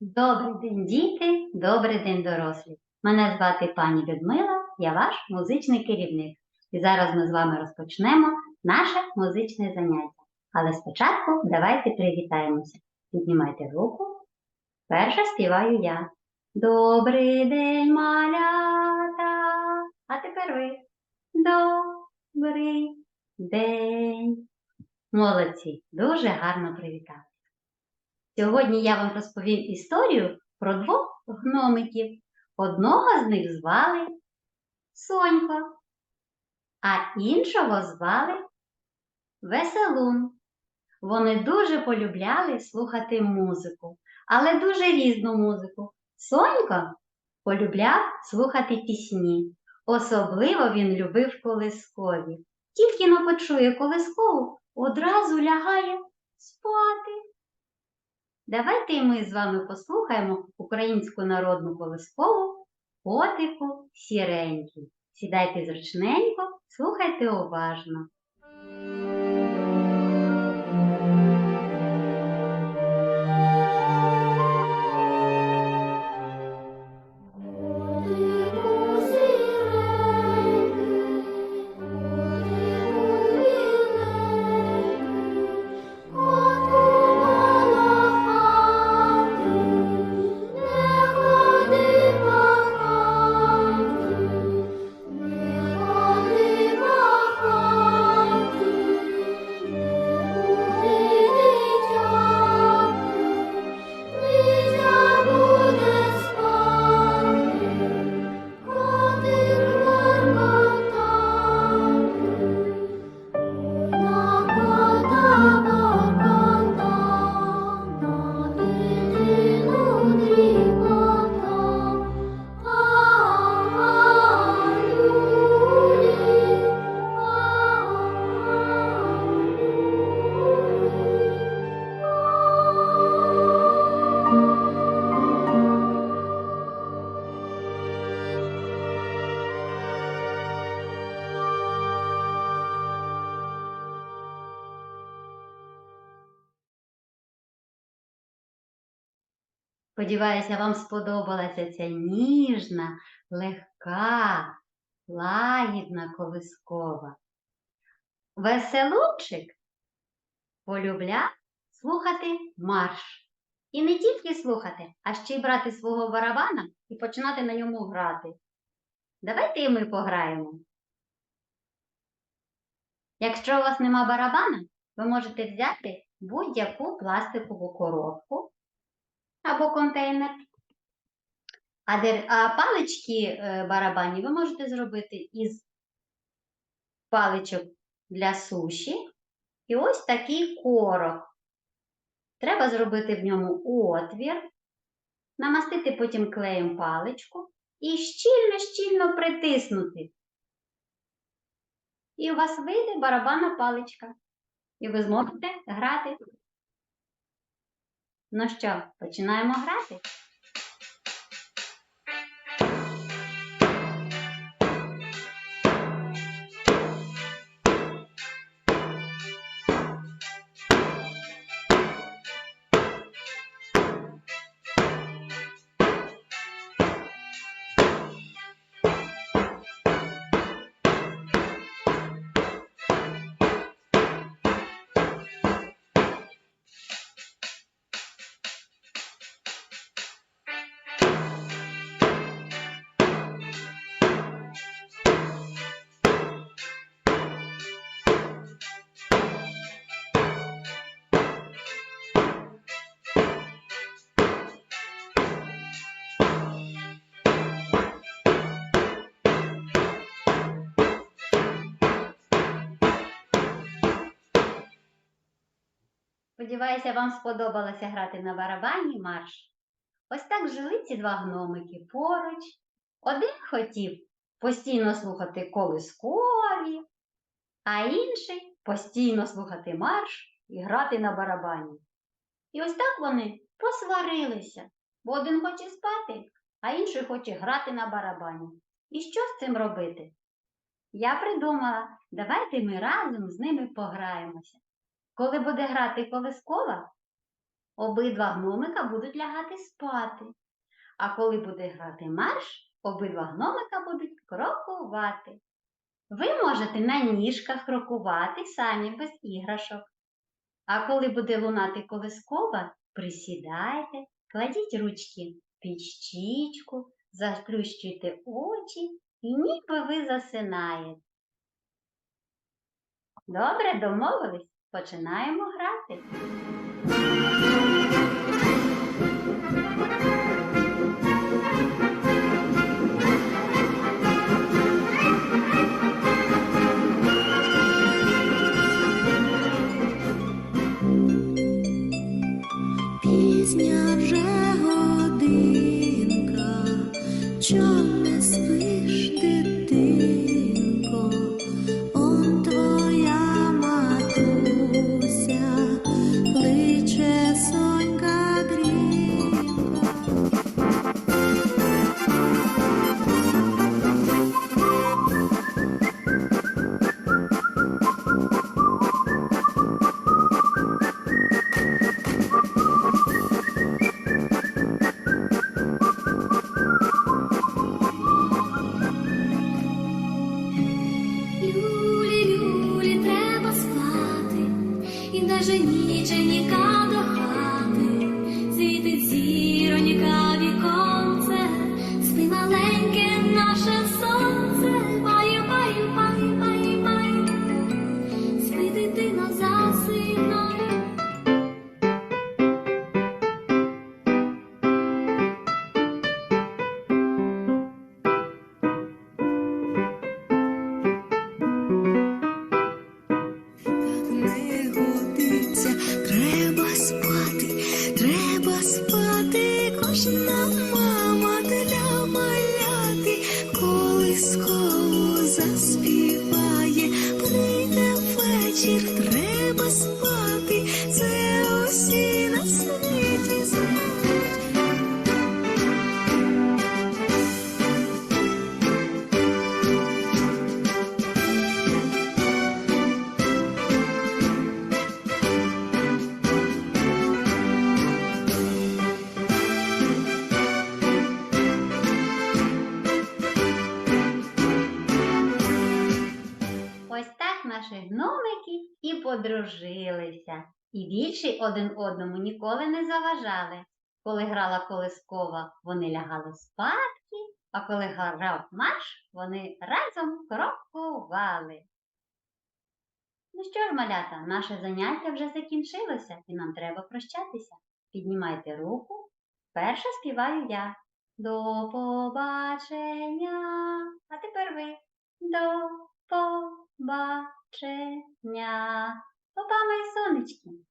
Добрий день, діти, добрий день, дорослі. Мене звати пані Людмила, я ваш музичний керівник. І зараз ми з вами розпочнемо наше музичне заняття. Але спочатку давайте привітаємося. Піднімайте руку. Перша співаю я. Добрий день, малята. А тепер ви. Добрий день. Молодці, дуже гарно привітали. Сьогодні я вам розповім історію про двох гномиків. Одного з них звали Сонько, а іншого звали Веселун. Вони дуже полюбляли слухати музику, але дуже різну музику. Сонько полюбляв слухати пісні. Особливо він любив колискові. Тільки но почує колискову, одразу лягає спати. Давайте і ми з вами послухаємо українську народну колискову котику сіренький. Сідайте зручненько, слухайте уважно. Сподіваюся, вам сподобалася ця ніжна, легка, лагідна колискова. Веселунчик полюбляв слухати марш. І не тільки слухати, а ще й брати свого барабана і починати на ньому грати. Давайте і ми пограємо. Якщо у вас нема барабана, ви можете взяти будь-яку пластикову коробку або контейнер. А, дер... а палички е, барабанні ви можете зробити із паличок для суші. І ось такий корок. Треба зробити в ньому отвір, намастити потім клеєм паличку і щільно-щільно притиснути. І у вас вийде барабанна паличка. І ви зможете грати. Ну що, починаємо грати? Сподіваюся, вам сподобалося грати на барабані марш. Ось так жили ці два гномики поруч. Один хотів постійно слухати колискові, а інший постійно слухати марш і грати на барабані. І ось так вони посварилися, бо один хоче спати, а інший хоче грати на барабані. І що з цим робити? Я придумала, давайте ми разом з ними пограємося. Коли буде грати колискова, обидва гномика будуть лягати спати. А коли буде грати марш, обидва гномика будуть крокувати. Ви можете на ніжках крокувати самі без іграшок. А коли буде лунати колискова, присідайте, кладіть ручки під щічку, заплющуйте очі і ніби ви засинаєте. Добре, домовились? Починаємо грати. Даже ніченька до треба гномики і подружилися, і більше один одному ніколи не заважали. Коли грала колискова, вони лягали спадки, а коли грав марш, вони разом крокували. Ну що ж, малята, наше заняття вже закінчилося, і нам треба прощатися. Піднімайте руку. Перша співаю я. До побачення. А тепер ви. До побачення. czynia. Obamej Soniczki.